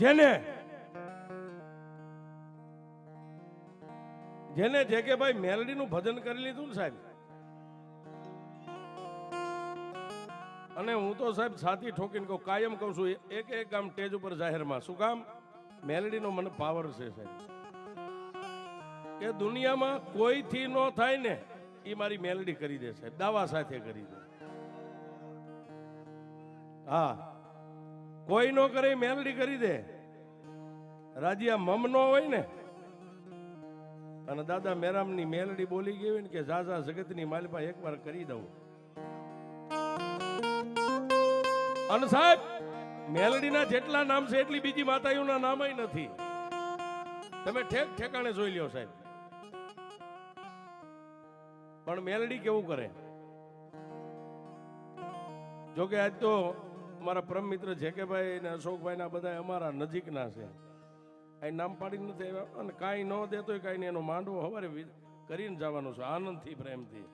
જેને જેને જે કે ભાઈ મેલડીનું ભજન કરી લીધું ને સાહેબ. અને હું તો સાહેબ સાથી ઠોકીને કહું, કાયમ કહું છું, એક એક ગામ ટેજ ઉપર જાહેરમાં. શું કામ? મેલડીનો મને પાવર છે સાહેબ. કે દુનિયામાં કોઈથી ન થાય ને એ મારી મેલડી કરી દે સાહેબ. દાવા સાથે કરી દે. હા. કોઈ નો કરે મેલડી કરી દે. રાજીયા મમ નો હોય ને. અને દાદા મેરામની મેલડી બોલી ગઈ હોય ને કે ઝાઝા જગતની એક એકવાર કરી દઉં. અને સાહેબ, મેલડીના જેટલા નામ છે એટલી બીજી માતાઓના નામ નથી. તમે ઠેક ઠેકાણે જોઈ લ્યો સાહેબ. પણ મેલડી કેવું કરે? જોકે આજ તો મારા પરમ મિત્ર જેકેભાઈ ને અશોકભાઈ ના બધા અમારા નજીકના છે. અહીં નામ પાડી નથી આવ્યા. અને કાંઈ ન દેતો કાંઈ નહીં, એનો માંડવો હવારે કરીને જવાનો છે, આનંદથી, પ્રેમથી.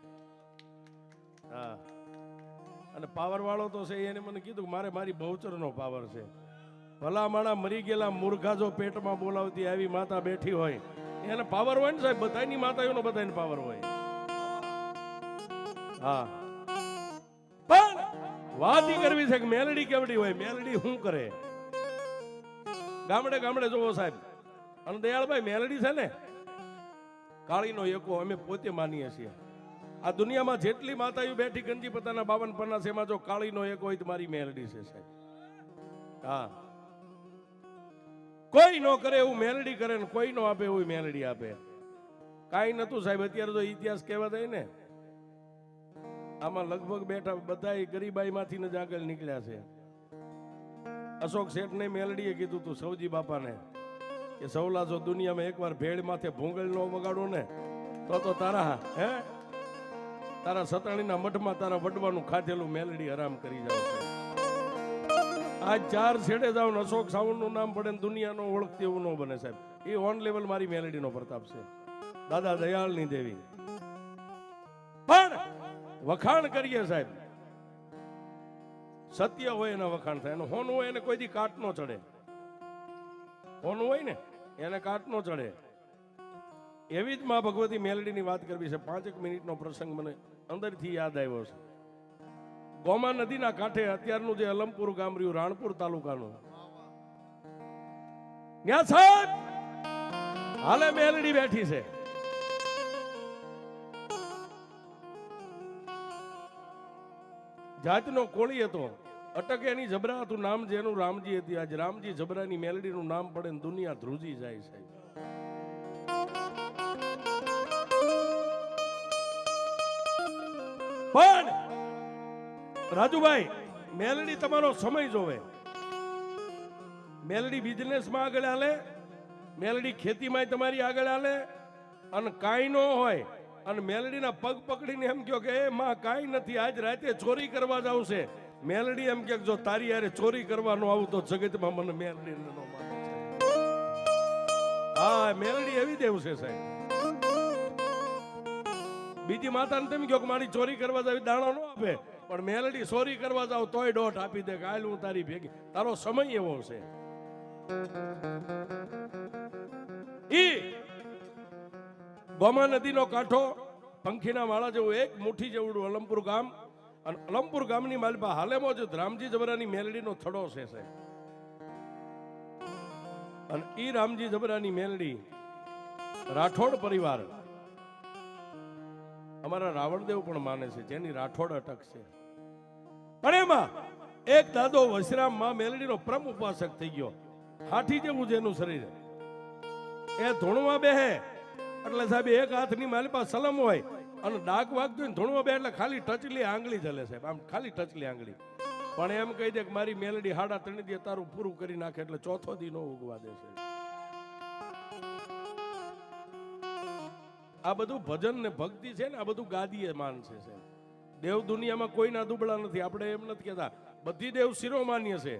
હા. અને પાવર વાળો તો છે એને મને કીધું મારે મારી બહુચરનો પાવર છે. ભલા માણા મરી ગયેલા મૂર્ખા જો પેટમાં બોલાવતી આવી માતા બેઠી હોય, એને પાવર હોય ને સાહેબ બધાની માતાઓનો બધાને પાવર હોય. હા. પણ વાત ઈ કરવી છે કે મેલડી કેવડી હોય? મેલડી શું કરે? ગામડે ગામડે જોવો સાહેબ. અને દયાળભાઈ મેલડી છે ને, કાળીનો એકો અમે પોતે માનીએ છીએ. આ દુનિયામાં જેટલી માતાઓ બેઠી ગંજી પોતાના બાવન પન્ના છે, એમાં જો કાળીનો એક હોય તો મારી મેલડી છે સાહેબ. હા. કોઈ નો કરે એવું મેલડી કરે ને કોઈ નો આપે એવું મેલડી આપે. કાંઈ નતું સાહેબ, અત્યારે તો ઇતિહાસ કહેવા જાય ને આમાં લગભગ બેઠા બધા ગરીબાઈમાંથી જ આગળ નીકળ્યા છે. અશોક શેઠને મેલડીએ કીધું તું, સૌજી બાપાને, કે સૌલા જો દુનિયામાં એકવાર ભેળ માથે ભૂંગળ ન વગાડો ને, તો તો તારા, હે? તારા સતાણીના મઠમાં તારા વડવાનું ખાધેલું મેલડી હરામ કરી જાવ છે. આ ચાર છેડે જાવ ને અશોક સાવંતનું નામ પડે ને દુનિયાનો ઓળખતી એવું ન બને સાહેબ. એ ઓન લેવલ મારી મેલડીનો પ્રતાપ છે. દાદા દયાળની દેવી. વખાણ કરીએ સાહેબ. સત્ય હોય એના વખાણ થાય. હોનું હોય એને કોઈ દી કાટ નો ચડે. હોનું હોય ને, એને કાટ નો ચડે. એવી જ મા ભગવતી મેલડીની વાત કરવી છે. પાંચેક મિનિટનો પ્રસંગ મને અંદરથી યાદ આવ્યો છે. ગોમા નદીના કાંઠે અત્યારનું જે અલમપુર ગામ રહ્યું, રાણપુર તાલુકાનું. ત્યાં સાહેબ, હાલે મેલડી બેઠી છે. જાતનો કોળી હતો. અટકે એની જબરા હતું નામ જેનું રામજી હતી. આજ રામજી જબરાની મેલડીનું નામ પડે ને દુનિયા ધ્રુજી જાય સાહેબ પણ રાજુભાઈ, મેલડી તમારો સમય જોવે. મેલડી બિઝનેસમાં આગળ હાલે. મેલડી ખેતીમાં તમારી આગળ હાલે. અને કાંઈ ન હોય અને મેલડીના પગ પકડીને એમ કહો કે, એ માં, કાંઈ નથી, આજ રાતે ચોરી કરવા જાવ છે મેલડી એમ કે, જો તારી યારે ચોરી કરવાનું આવું તો જગતમાં મને મેલડી નો હા, મેલડી એવી દેવ છે સાહેબ. બીજી માતાને તમે કહો કે, મારી ચોરી કરવા જાવ દાણો ન આપે. પણ મેલડી ચોરી કરવા જાવ, તોય દોઢ આપી દે, કે હાલ હું તારી ભેગી. તારો સમય એવો છે. ઈ ગોમા નદીનો કાંઠો પંખીના માળા જેવું એક મુઠ્ઠી જેવડું અલમપુર ગામ. અને અલમપુર ગામની માલિપા હાલેમાં જ રામજી જબરાની મેલડીનો થડો છે અને ઈ રામજી જબરાની મેલડી રાઠોડ પરિવાર. અમારા રાવણદેવ પણ માને છે, જેની રાઠોડ અટક છે. પણ એમાં એક દાદો વશરામમાં મેલડીનો પ્રમ ઉપાસક થઈ ગયો. હાથી જેવું જેનું શરીર. એ ધૂણમાં બેહે એટલે સાહેબ, એક હાથની મારી પાસે સલમ હોય અને ડાક વાગતું ને ધૂણમાં બે, એટલે ખાલી ટચલી આંગળી ચલે સાહેબ. આમ ખાલી ટચલી આંગળી. પણ એમ કહી દે કે મારી મેલડી હાડા ત્રણ દે તારું પૂરું કરી નાખે એટલે ચોથો દી નો ઉગવા દે આ બધું ભજન ને ભક્તિ છે ને, આ બધું ગાદીએ માન છે સાહેબ. દેવ દુનિયામાં કોઈના દુબળા નથી. આપણે એમ નથી કહેતા. બધી દેવ શિરોમાન્ય છે.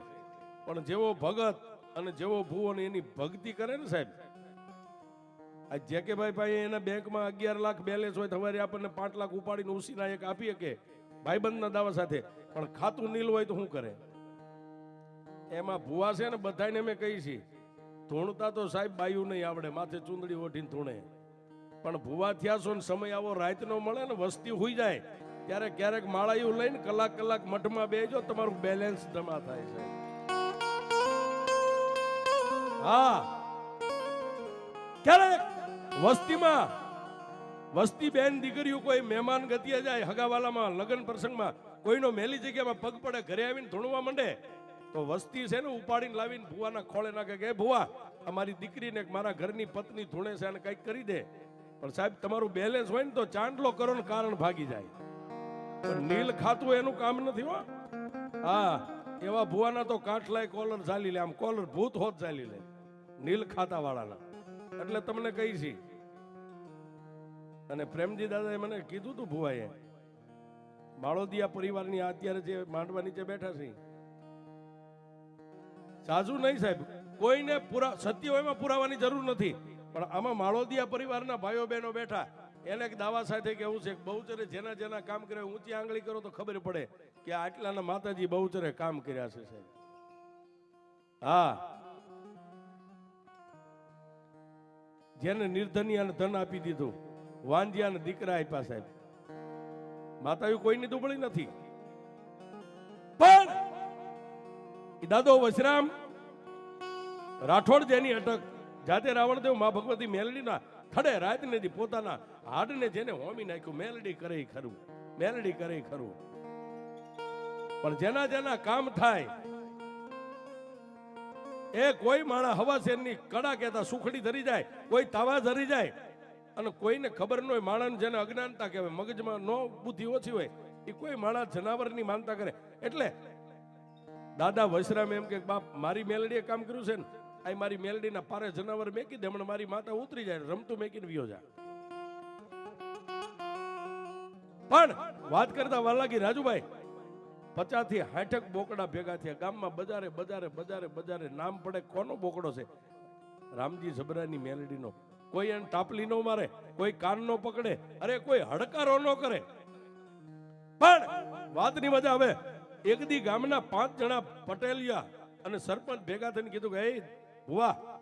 પણ જેવો ભગત અને જેવો ભુવન એની ભક્તિ કરે ને સાહેબ આ જે કે ભાઈ ભાઈ એના બેંકમાં અગિયાર લાખ બેલેન્સ હોય, તમારે આપણને પાંચ લાખ ઉપાડીને ઉસીના એક આપી શકે ભાઈબંધના દાવા સાથે. પણ ખાતું નીલ હોય તો શું કરે? એમાં ભૂવા છે ને બધાને મેં કહી છે ધૂણતા તો સાહેબ બાયું નહીં આવડે, માથે ચૂંદડી ઓઢીને ધૂણે. પણ ભૂવા થયા છો ને, સમય આવો રાતનો મળે ને, વસ્તી હોઈ જાય, ત્યારે ક્યારેક માળાયું લઈને કલાક કલાક મઠમાં બેજો, તમારું બેલેન્સ જમા થાય છે. હા. ક્યારેક વસ્તીમાં, વસ્તી બેન દીકરીઓ કોઈ મહેમાન ગતિએ જાય હગાવાલામાં, લગ્ન પ્રસંગમાં, કોઈનો મેલી જગ્યામાં પગ પડે, ઘરે આવીને ધૂણવા માંડે, તો વસ્તી છે ને ઉપાડીને લાવીને ભુવાના ખોળે નાખે કે ભુવા અમારી દીકરીને મારા ઘરની પત્ની ધૂણે છે અને કંઈક કરી દે. પણ સાહેબ, તમારું બેલેન્સ હોય ને તો ચાંદલો કરો ને કારણ ભાગી જાય. નીલ ખાતું એનું કામ નથી હો. હા, એવા ભુવાના તો કાઠલાય કોલર ચાલી લે, આમ કોલર ભૂત હોત ચાલી લે, નીલ ખાતા વાળાના એટલે તમને કહી છી અને પ્રેમજી દાદાએ મને કીધું તું ભુવાએ માળોદિયા પરિવારની અત્યારે જે માંડવા નીચે બેઠા છે, સાજુ નહીં સાહેબ, કોઈને પુરા સત્ય એમાં પુરાવાની જરૂર નથી, પણ આમાં માળોદિયા પરિવારના ભાઈઓ બહેનો બેઠા, એને એક દાવા સાથે કેવું છે બહુચરે જેના જેના કામ કરે ઊંચી આંગળી કરો તો ખબર પડે કે આટલાના માતાજી બહુચરે કામ કર્યા છે સાહેબ. હા. જેને નિર્ધનિયાને ધન આપી દીધું વાંજિયાને દીકરા આપ્યા સાહેબ. માતાઓ કોઈની દુબળી નથી. પણ દાદો વશરામ, રાઠોડ જેની અટક. જાતે રાવણદેવ મા ભગવતી મેલડીના રાત નથી પોતાના હાડને જેને હોમી નાખ્યું, મેલડી કરે ખરું. મેલડી કરે ખરું. પણ જેના જેના કામ થાય, એ કોઈ માણા હવા શેરની કડા કહેતા સુખડી ધરી જાય, કોઈ તાવા ધરી જાય અને કોઈને ખબર ન હોય, માણસ જેને અજ્ઞાનતા કહેવાય, મગજમાં નો બુદ્ધિ ઓછી હોય, એ કોઈ માણસ જનાવરની માનતા કરે. એટલે દાદા વૈશ્રામ એમ કે, બાપ, મારી મેલડીએ કામ કર્યું છે ને આ મારી મેલડીના પારે જનાવર મેકી દે, હમણાં મારી માતા ઉતરી જાય, રમતું મેકીને વિયો જાય પણ વાત કરતા વાલાગી રાજુભાઈ પચાસથી હાઠક બોકડા ભેગા થયા, ગામમાં બજારે બજારે બજારે બજારે નામ પડે, કોનો બોકડો છે? રામજી જબરાની મેલડીનો કોઈ એને ટાપલી નો મારે, કોઈ કાન નો પકડે, અરે કોઈ હડકારો નો કરે. પણ વાતની મજા આવે, એક દી ગામના પાંચ જણા પટેલિયા અને સરપંચ ભેગા થઈને કીધું કે "એ ભુવા,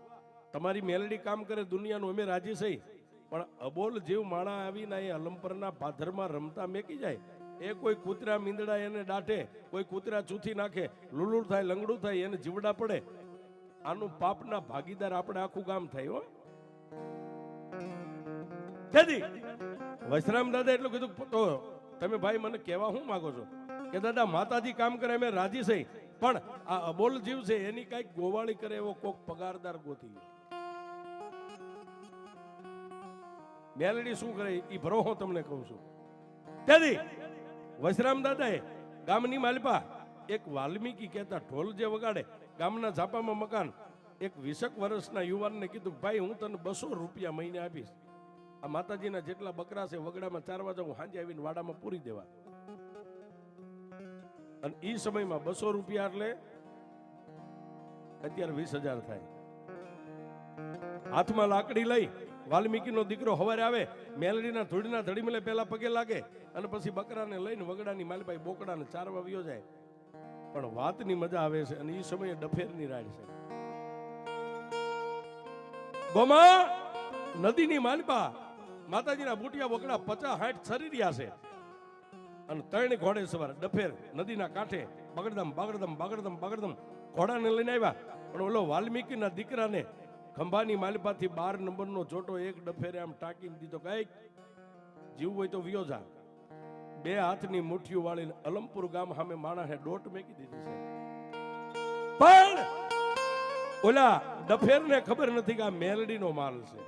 તમારી મેલડી કામ કરે, દુનિયાનું અમે રાજી થઈ પણ અબોલ જીવ માણા આવીને એ અલંપરના પાથરમાં રમતા મેકી જાય. એ કોઈ કૂતરા મીંદડા એને દાટે, કોઈ કૂતરા ચૂથી નાખે લુલુર થાય, લંગડું થાય, એને જીવડા પડે. આનું પાપના ભાગીદાર આપણે આખું ગામ થાય, હો. તેથી વૈશ્રામ દાદા એટલું કીધું તો તમે ભાઈ મને કહેવા શું માગો છો? કે, દાદા, માતાજી કામ કરે, અમે રાજી છે. પણ આ અબોલ જીવ છે, એની કંઈક ગોવાળી કરે એવો કોક પગારદાર ગોતી. મેલડી શું કરે? એ ભરો હું તમને કહું છું. તેથી વૈશ્રામ દાદાએ ગામની માલપા એક વાલ્મીકી કહેતા ઢોલ જે વગાડે, ગામના ઝાપામાં મકાન, એક વીસક વર્ષના યુવાનને કીધું ભાઈ, હું તને બસો રૂપિયા મહિને આપીશ. આ માતાજીના જેટલા બકરા છે, વગડામાં ચાર વાગે હું સાંજે આવીને વાડામાં પૂરી દેવા. અને એ સમયમાં બસો રૂપિયા એટલે અત્યારે વીસ હજાર થાય. હાથમાં લાકડી લઈ વાલ્મીકીનો દીકરો હવારે આવે, મેલડીના ધૂળના ધડીમલે પહેલા પગે લાગે અને પછી બકરાને લઈને વગડાની માલભાઈ બોકડાને ચારવા વ્યો જાય. પણ વાતની મજા આવે છે અને એ સમયે ડફેરની રાડ છે. ગોમા, નદીની માલપા માતાજીના બુટિયા બોકડા પચાસ હાઠ સરી રહ્યા છે. અને ત્રણ ઘોડે સવાર ડફેર નદીના કાંઠે બગડદમ બગડદમ બગડદમ બગડદમ ઘોડાને લઈને આવ્યા. પણ ઓલો વાલ્મીકીના દીકરાને ખંભાની માલિપાથી બાર નંબરનો ચોટો એક ડફેરે આમ ટાંકીને દીધો કંઈક જીવ હોય તો વિયો જા. બે હાથની મુઠ્ઠીઓ વાળીને અલમપુર ગામ સામે માણસે ડોટ મેકી દીધી છે. પણ ઓલા ડફેરને ખબર નથી કે આ મેલડીનો માલ છે.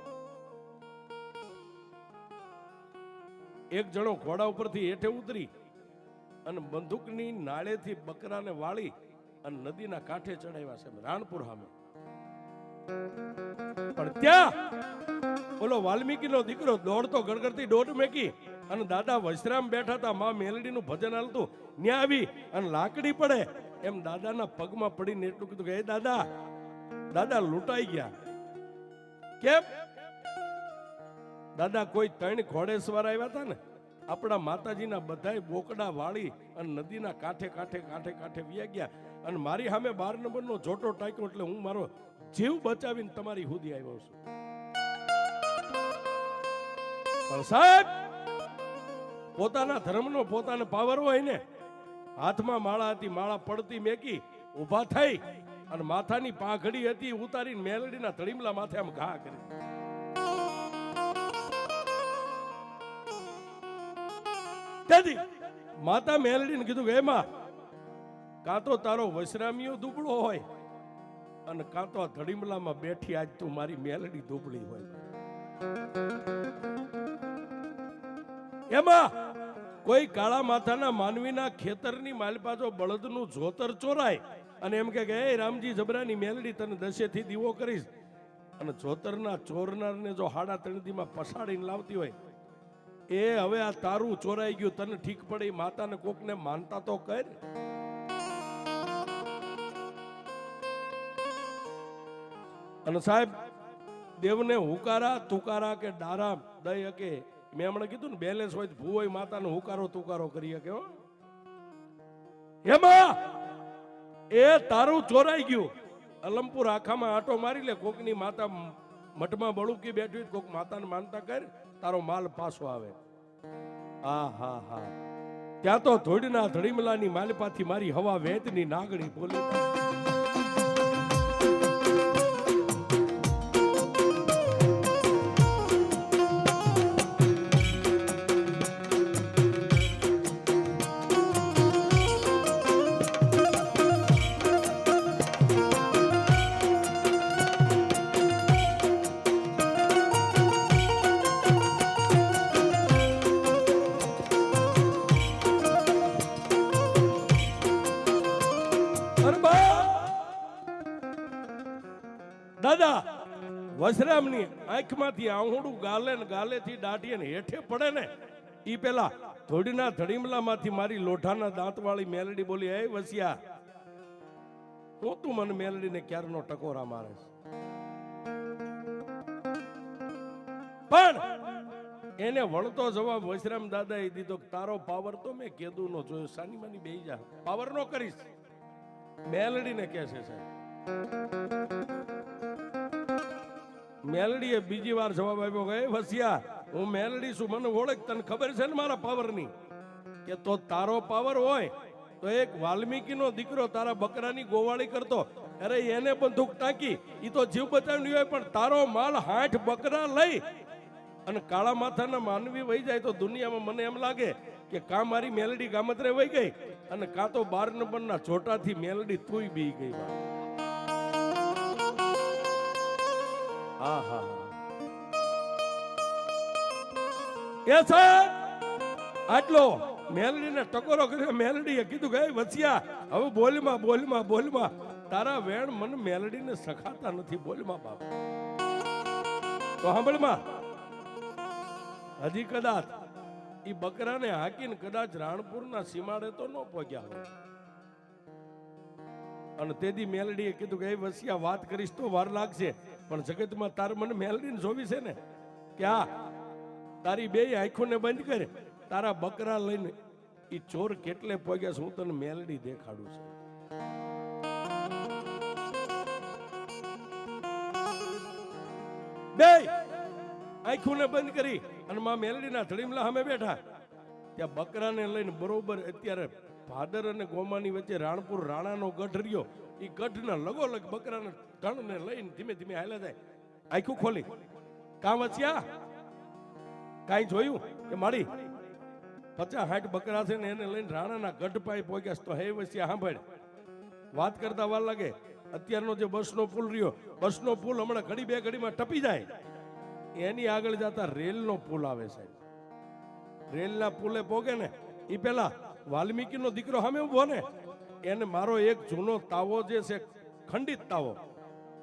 એક જણો ઘોડા ઉપરથી હેઠે ઉતરી અને બંદૂકની નાળેથી બકરાને વાળી અને નદીના કાંઠે ચડાવ્યા છે રાણપુર સામે પણ ત્યાં ઓલો વાલ્મીકીનો દીકરો દોડતો ગડગડતી દોઢ મેકી અને દાદા વૈશ્રામ બેઠા હતા, માં મેલડીનું ભજન હાલતું. ન્યા આવી અને લાકડી પડે. એમ દાદાના પગમાં પડીને એટલું કીધું કે, એ દાદા દાદા લૂંટાઈ ગયા. કેમ? દાદા, કોઈ ત્રણ ઘોડેસવાર આવ્યા હતા ને? આપણા માતાજીના બધાય બોકડા વાળી અને નદીના કાંઠે કાંઠે કાંઠે કાંઠે વ્યા ગયા. અને મારી સામે બાર નંબરનો જોટો ટાંક્યો એટલે હું મારો જીવ બચાવીને તમારી સુધી આવ્યો છું. પણ સાહેબ, પોતાના ધર્મનો પોતાનો પાવર હોય ને, હાથમાં માળા હતી, માળા પડતી મેકી, ઊભા થઈ અને માથાની પાઘડી હતી, ઉતારીને મેલડીના તળીમલા માથે આમ ઘા કરી. તેથી માતા મેલડીને કીધું એમાં કાં તો તારો વૈશ્રામીઓ દુબળો હોય અને કાં તો આ ધડીમલામાં બેઠી આજ તું મારી મેલડી દુબળી હોય. એમાં કોઈ કાળા માથાના માનવીના ખેતરની માલપાજો બળદનું જોતર ચોરાય અને એમ કે, એ રામજી, જબરાની મેલડી તને દશેથી દીવો કરીશ. અને જોતરના ચોરનારને જો હાડા તણદીમાં પસાડીને લાવતી હોય એ હવે આ તારું ચોરાઈ ગયું, તને ઠીક પડે માતાને માતાને કોકને માનતા તો કર. અને સાહેબ, દેવને હુકારા તુકારા કે ડારા દઈ હકે. મેં હમણાં કીધું ને, બેલેન્સ હોય ભૂ હોય, માતાનો હુકારો તુકારો કરી હકે હો. એમાં એ તારું ચોરાઈ ગયું. અલમપુર આખામાં આટો મારી લે, કોકની માતા મઠમાં બળુકી બેઠી કોક માતાને માનતા કર. તારો માલ પાછો આવે. આ, હા હા. ત્યાં તો ધોડના ધડીમલાની માલપાથી મારી હવા વેદની નાગણી બોલી. વસરામની આંખમાંથી આહુડું ગાલે ને ગાલેથી દાઢી ને હેઠે પડે ને એ પેલા ધોડીના ધડીમલામાંથી મારી લોઢાના દાંતવાળી મેલડી બોલી હે વસિયા, હું તું મને મેલડીને ક્યારનો ટકોરા મારે પણ એને વળતો જવાબ વસરામ એ દીધો તારો પાવર તો મેં કેદું નો જોયો, સાની માની બે જા, પાવર નો કરીશ. મેલડીને કહે છે, સાહેબ. મેલડીએ બીજી વાર જવાબ આપ્યો કે, "એ વસિયા, હું મેલડી છું, મને ઓળખ, તને ખબર છે ને મારા પાવરની? કે, તો તારો પાવર હોય, તો એક વાલ્મીકીનો દીકરો તારા બકરાની ગોવાળી કરતો. અરે, એને બંદૂક ટાંકી. એ તો જીવ બચાવી હોય, પણ તારો માલ હાઠ બકરા લઈ અને કાળા માથાના માનવી વહી જાય તો દુનિયામાં મને એમ લાગે કે કા મારી મેલડી ગામત્રે વહી ગઈ અને કાં તો બાર નંબરના ચોટાથી મેલડી તુંય બી ગઈ. હા હા ને સાહેબ, આટલો ટકોરો કર્યો, મેલડીએ કીધું "એ વસિયા, હવે બોલમાં બોલમાં બોલમાં. તારા વેણ મન મેલડીને સખાતા નથી, બોલમાં બાપ. તો સાંભળમાં? હજી કદાચ એ બકરાને હાકીને કદાચ રાણપુરના સીમાડે તો ન પહોંચ્યા હોય. અને તેથી મેલડીએ કીધું કે, એ વસિયા, વાત કરીશ તો વાર લાગશે. પણ જગતમાં તાર મને મેલડીને જોવી છે ને, કે આ તારી બે આંખોને બંધ કરે, તારા બકરા લઈને એ ચોર કેટલે પગ્યા છે, હું તને મેલડી દેખાડું છું. બે આંખોને બંધ કરી અને માં મેલડીના ધડીમલા સામે બેઠા. ત્યાં બકરાને લઈને બરોબર અત્યારે ભાદર અને ગોમાની વચ્ચે રાણપુર રાણાનો ગઢ રહ્યો. એ ગઢના લગોલગ બકરાના ધણને લઈને ધીમે ધીમે હાલે જાય. આખું ખોલી. કામ વચ્યા કાંઈ જોયું? કે મારી પચાસ હાઠ બકરા છે ને એને લઈને રાણાના ગઢ પાસે પહોંચ્યા તો હે વસ્યા, સાંભળ. વાત કરતા વાર લાગે. અત્યારનો જે બસનો પુલ રહ્યો, બસનો પુલ હમણાં ઘડી બે ઘડીમાં ટપી જાય. એની આગળ જતા રેલનો પુલ આવે છે રેલના પુલે પોગે ને એ પેલા વાલ્મીકીનો દીકરો સામે ઊભો ને. એને મારો એક જૂનો તાવો જે છે, ખંડિત તાવો.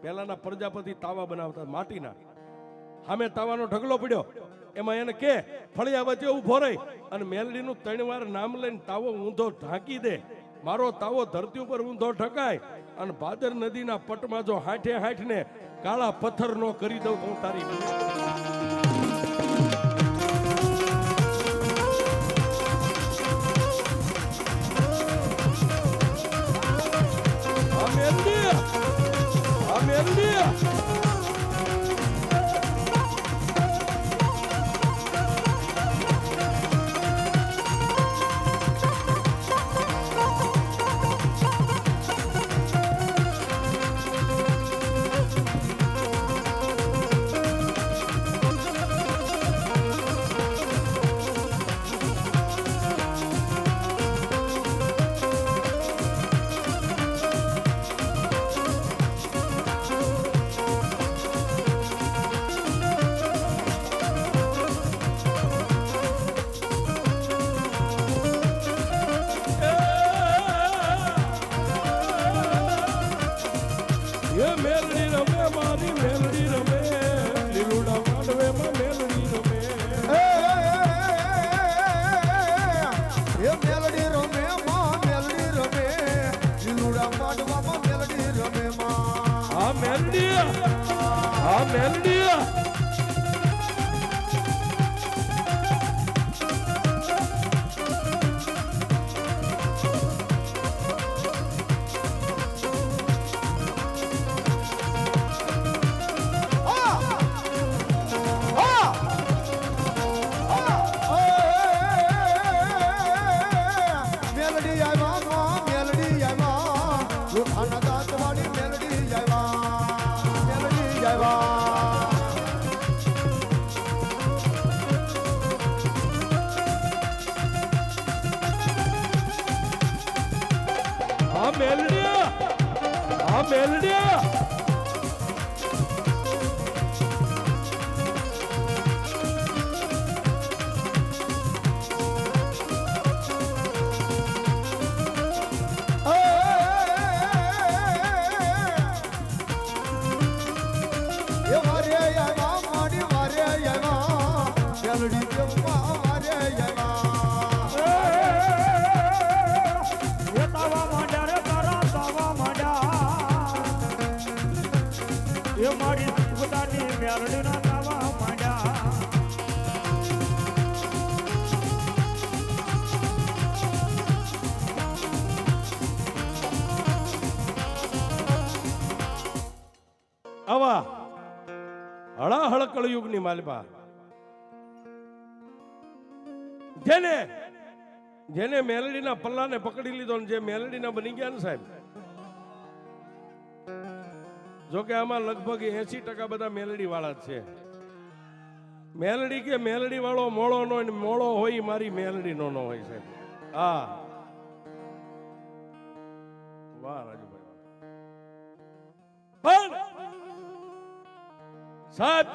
પહેલાના પ્રજાપતિ તાવા બનાવતા માટીના. સામે તાવાનો ઢગલો પડ્યો. એમાં એને કે, ફળિયા વચ્ચે ઊભો રહી અને મેલડીનું ત્રણ વાર નામ લઈને તાવો ઊંધો ઢાંકી દે. મારો તાવો ધરતી ઉપર ઊંધો ઢકાય અને ભાદર નદીના પટમાં જો હાઠે હાઠને કાળા પથ્થર નો કરી દઉં તો તારી મેલડી આ Yeah, yeah, yeah, yeah, yeah, yeah, yeah, yeah, yeah, વારે આવા હળાહળ કળયુગની માલિપા. જેને જેને મેલડીના પલ્લાને પકડી લીધો ને જે મેલડીના બની ગયા ને સાહેબ જો કે આમાં લગભગ એસી ટકા બધા મેલડી વાળા જ છે. મેલડી કે મેલડી વાળો મોળો નો મોળો હોય મારી મેલડી નો હોય છે. હા. વાહ, રાજુભાઈ. પણ સાહેબ,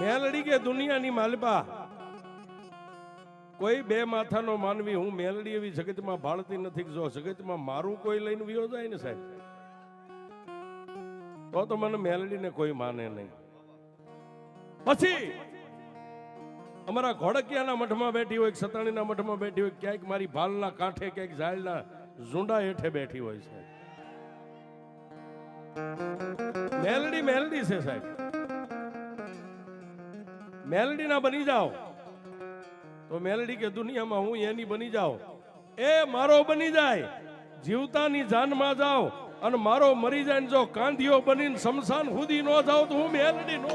મેલડી કે દુનિયાની માલપા કોઈ બે માથાનો માનવી હું મેલડી એવી જગતમાં ભાળતી નથી જો જગતમાં મારું કોઈ લઈને વિયો જાય ને સાહેબ, તો તો મને મેલડીને કોઈ માને નહીં. પછી અમારા ઘોડકિયાના મઠમાં બેઠી હોય, સતાણીના મઠમાં બેઠી હોય, ક્યાંક મારી ભાલના કાંઠે, ક્યાંક ઝાડના ઝુંડા હેઠે બેઠી હોય છે મેલડી મેલડી છે સાહેબ. મેલડીના બની જાઓ. તો મેલડી કે, દુનિયામાં હું એની બની જાઉં. એ મારો બની જાય. જીવતાની જાનમાં જાઓ અને મારો મરી જાય જો કાંધીઓ બનીને શમશાન સુધી ન જાઉં તો હું મેલડી નો